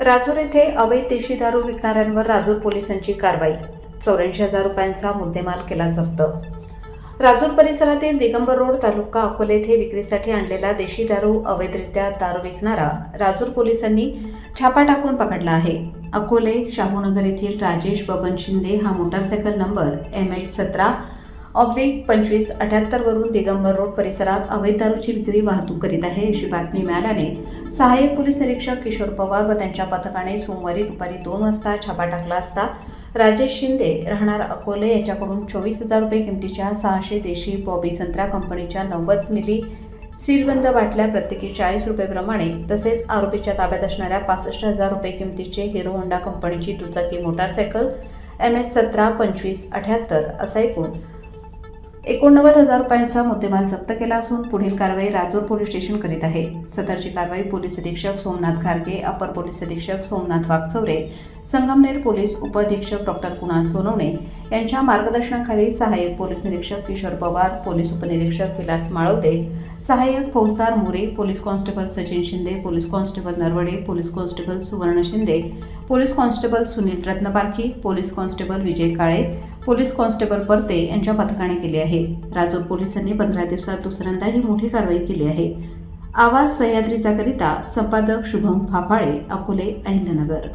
राजूर येथे अवैध देशी दारू विकणाऱ्यांवर राजूर पोलिसांची कारवाई. चौऱ्याऐंशी हजार रुपयांचा मुद्देमाल केला जप्त. राजूर परिसरातील दिगंबर रोड तालुका अकोले येथे विक्रीसाठी आणलेला देशी दारू अवैधरित्या दारू विकणारा राजूर पोलिसांनी छापा टाकून पकडला आहे. अकोले शाहूनगर येथील राजेश बबन शिंदे हा मोटारसायकल नंबर एम एच सतरा ऑब्लिक पंचवीस अठ्याहत्तरवरून दिगंबर रोड परिसरात अवैध दारूची विक्री वाहतूक करीत आहे अशी बातमी मिळाल्याने सहाय्यक पोलीस निरीक्षक किशोर पवार व त्यांच्या पथकाने सोमवारी दुपारी दोन वाजता छापा टाकला असता राजेश शिंदे राहणार अकोले याच्याकडून चोवीस हजार रुपये किमतीच्या सहाशे देशी बॉबी संत्रा कंपनीच्या नव्वद मिली सीलबंद बाटल्या प्रत्येकी चाळीस रुपयेप्रमाणे तसेच आरोपीच्या ताब्यात असणाऱ्या पासष्ट हजार रुपये किमतीचे हिरो होंडा कंपनीची दुचाकी मोटारसायकल एम एस सतरा पंचवीस अठ्याहत्तर असा एकूण एकोणनव्वद हजार रुपयांचा मुद्देमाल जप्त केला असून पुढील कारवाई राजूर पोलीस स्टेशन करीत आहे. सदरची कारवाई पोलीस अधीक्षक सोमनाथ घारगे अपर पोलीस अधीक्षक सोमनाथ वागचौरे संगमनेर पोलीस उपअधीक्षक डॉक्टर कुणाल सोनवणे यांच्या मार्गदर्शनाखाली सहाय्यक पोलीस निरीक्षक किशोर पवार पोलीस उपनिरीक्षक विलास माळवते सहाय्यक फौजदार More police constable Sachin Shinde police constable Narwade police constable Suvarna Shinde police constable Sunil Ratnaparkhi police constable Vijay Kale police constable Parte यांच्या पथकाने केली आहे. राजूर पोलिसांनी पंधरा दिवसात दुसऱ्यांदा ही मोठी कारवाई केली आहे. आवाज सह्याद्रीचा करिता संपादक शुभम फाफाळे अकोले अहिल्यानगर.